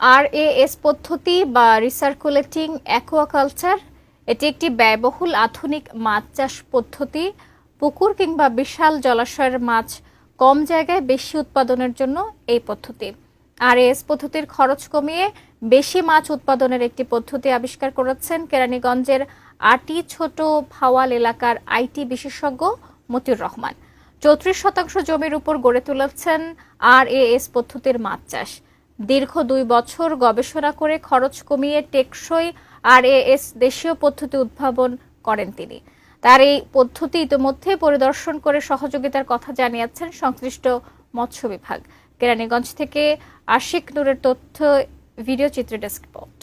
আর S পদ্ধতি বা রিসার্কুলেটিং aquaculture এটি একটি ব্যয়বহুল আধুনিক মাছ চাষ পদ্ধতি। পুকুর কিংবা বিশাল জলাশয়ের মাছ কম জায়গায় বেশি উৎপাদনের জন্য এই পদ্ধতি। আর এস পদ্ধতির খরচ কমিয়ে বেশি মাছ উৎপাদনের একটি পদ্ধতি আবিষ্কার করেছেন কেরানীগঞ্জের আটি ছোট ভাওয়াল এলাকার আইটি বিশেষজ্ঞ মতিউর রহমান। চৌত্রিশ শতাংশ জমির উপর গড়ে তুলেছেন আর এস পদ্ধতির মাছ চাষ। দীর্ঘ দুই বছর গবেষণা করে খরচ কমিয়ে টেকসই আর এস দেশীয় পদ্ধতি উদ্ভাবন করেন তিনি। তার এই পদ্ধতি ইতিমধ্যে পরিদর্শন করে সহযোগিতার কথা জানিয়েছেন সংশ্লিষ্ট মৎস্য বিভাগ। কেরানীগঞ্জ থেকে আশিক নূরের তথ্য, ভিডিও চিত্র ডেস্ক রিপোর্ট।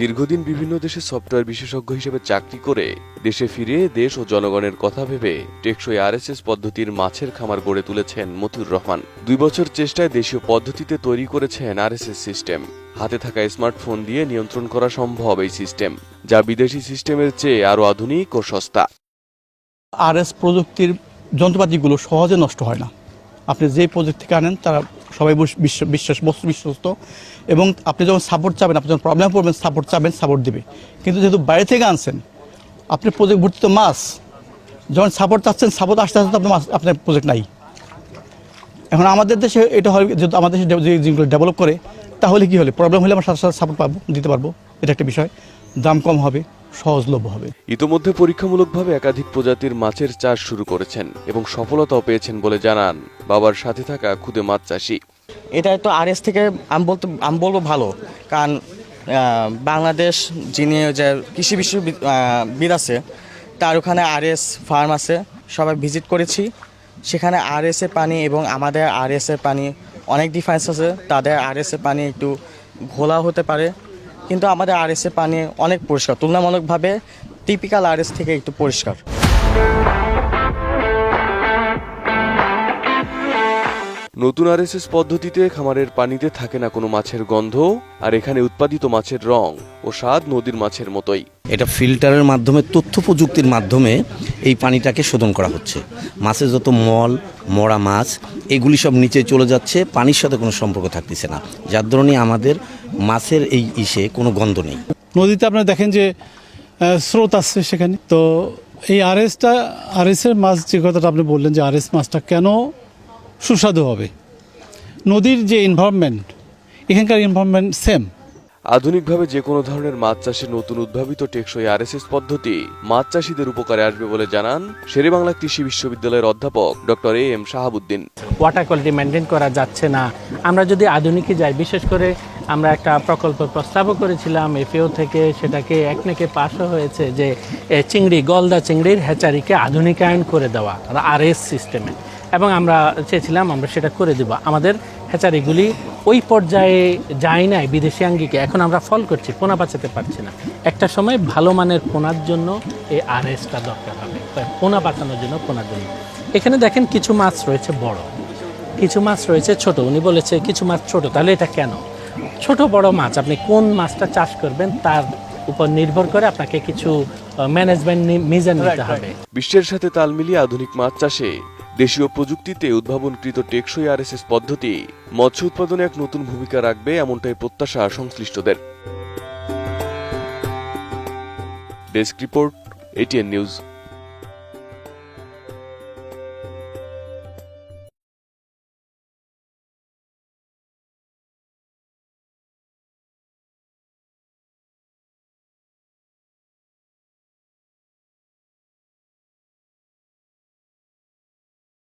দীর্ঘদিন বিভিন্ন দেশে সফটওয়্যার বিশেষজ্ঞ হিসেবে চাকরি করে দেশে ফিরে দেশ ও জনগণের কথা ভেবে টেকসই আরএসএস পদ্ধতির মাছের খামার গড়ে তুলেছেন মতিউর রহমান। দুই বছর চেষ্টায় দেশীয় পদ্ধতিতে তৈরি করেছেন আরএসএস সিস্টেম। হাতে থাকা স্মার্টফোন দিয়ে নিয়ন্ত্রণ করা সম্ভব এই সিস্টেম, যা বিদেশি সিস্টেমের চেয়ে আরও আধুনিক ও সস্তা। আরএস প্রযুক্তির যন্ত্রপাতিগুলো সহজে নষ্ট হয় না। আপনি যে প্রযুক্তি আনেন, তারা সবাই বস- বিশ্ব- বিশ্বাস বস্তু বিশ্বস্ত। এবং আপনি যখন সাপোর্ট চাবেন, আপনি যখন প্রবলেম পড়বেন সাপোর্ট চাবেন সাপোর্ট দিবে। কিন্তু যেহেতু বাইরে থেকে আনছেন, আপনি প্রজেক্ট ভর্তি তো মাস। যখন সাপোর্ট চাচ্ছেন সাপোর্ট আসতে আসতে আপনার আপনার প্রজেক্ট নাই। এখন আমাদের দেশে এটা হয় যেহেতু আমাদের দেশে যে জিনিসগুলো ডেভেলপ করে, তাহলে কি হলে? প্রবলেম হলে আমরা সাথে সাথে সাপোর্ট পাবো, দিতে পারব। এটা একটা বিষয়। দাম কম হবে। সহজলভ্য হবে। ইতোমধ্যে পরীক্ষামূলকভাবে একাধিক প্রজাতির মাছের চাষ শুরু করেছেন এবং সফলতাও পেয়েছেন বলে জানান বাবার সাথে থাকা খুদে মাছ চাষি। এটা তো আরএস থেকে আমি বলতে আমি বলব ভালো কারণ বাংলাদেশ যিনি যে কৃষি বিশ্ববিদ আছে তার ওখানে আরএস ফার্ম আছে সবাই ভিজিট করেছি। সেখানে আরএস এর পানি এবং আমাদের আরএস এর পানি অনেক ডিফারেন্স আছে তাদের আরএস এর পানি একটু ঘোলা হতে পারে। কিন্তু আমাদের আর এসে পানি অনেক পরিষ্কার তুলনামূলকভাবে টিপিক্যাল আর এস থেকে একটু পরিষ্কার। নতুন আরএসএস পদ্ধতিতে খামারের পানিতে থাকে না কোনো মাছের গন্ধ আর এখানে উৎপাদিত মাছের রং ও স্বাদ নদীর মাছের মতোই। এটা ফিল্টারের মাধ্যমে তথ্য প্রযুক্তির মাধ্যমে এই পানিটাকে শোধন করা হচ্ছে। মাছের যত মল মরা মাছ এগুলি সব নিচে চলে যাচ্ছে পানির সাথে কোনো সম্পর্ক থাকতেছে না। যার ধরনের আমাদের মাছের এই ইসে কোনো গন্ধ নেই। নদীতে আপনারা দেখেন যে স্রোত আসছে সেখানে। তো এই আরএসটা আরএসের মাছ যে কথাটা আপনি বললেন যে আরএস মাছটা কেন সুস্বাদু হবে। নদীর যে এনভায়রনমেন্ট এখানকার এনভায়রনমেন্ট সেম আধুনিকভাবে যে কোনো ধরনের মাছ চাষে নতুন উদ্ভাবিত টেকসই আরএসএস পদ্ধতি মাছ চাষিদের উপকারে আসবে বলে জানান শেরেবাংলা কৃষি বিশ্ববিদ্যালয়ের অধ্যাপক doctor A M Shahabuddin. Water quality maintain করা যাচ্ছে না। আমরা যদি আধুনিকে যাই বিশেষ করে আমরা একটা প্রকল্প প্রস্তাবও করেছিলাম এফএও থেকে সেটাকে এক একনেকে পাশও হয়েছে যে চিংড়ি গলদা চিংড়ির হ্যাচারিকে আধুনিকায়ন করে দেওয়া আর এস সিস্টেমে এবং আমরা চেয়েছিলাম আমরা সেটা করে দেব। আমাদের হ্যাচারিগুলি ওই পর্যায়ে যায় নাই বিদেশি আঙ্গিকে। এখন আমরা ফল করছি পোনা বাঁচাতে পারছি না। একটা সময় ভালো মানের পোনার জন্য এই আর এসটা দরকার হবে। পোনা বাঁচানোর জন্য পোনার জন্য। এখানে দেখেন কিছু মাছ রয়েছে বড়। কিছু মাছ রয়েছে ছোট। উনি বলেছে কিছু মাছ ছোট। তাহলে এটা কেন? ছোট বড় মাছ আপনি কোন মাছটা চাষ করবেন তার উপর নির্ভর করে আপনাকে কিছু ম্যানেজমেন্ট মিজান নিতে হবে। বিশ্বের সাথে তাল মিলিয়ে আধুনিক মাছ চাষে দেশীয় প্রযুক্তিতে উদ্ভাবনকৃত টেকসই আরএসএস পদ্ধতি মৎস্য উৎপাদনে এক নতুন ভূমিকা রাখবে এমনটাই প্রত্যাশা সংশ্লিষ্টদের। Desk report ATN news